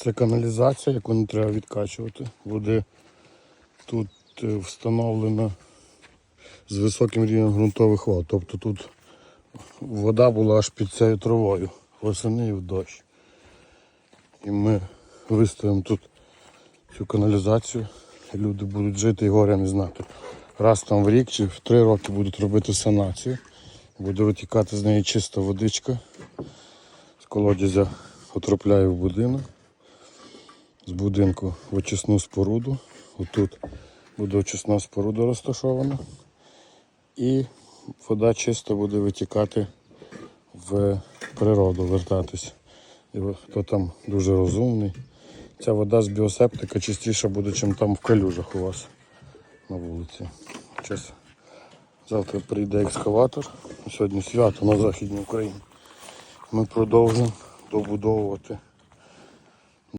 Це каналізація, яку не треба відкачувати. Води тут е, встановлено з високим рівнем ґрунтових вод. Тобто тут вода була аж під цією травою, восени і в дощ. І ми виставимо тут цю каналізацію. Люди будуть жити і горя не знати. Раз там в рік чи в три роки будуть робити санацію. Буде витікати з неї чиста водичка. З колодязя потрапляє в будинок. З будинку в очисну споруду. Отут буде очисна споруда розташована. І вода чисто буде витікати в природу, вертатись. І хто там дуже розумний. Ця вода з біосептика чистіша буде, ніж там в калюжах у вас на вулиці. Час. Завтра прийде екскаватор. Сьогодні свято на Західній Україні. Ми продовжимо добудовувати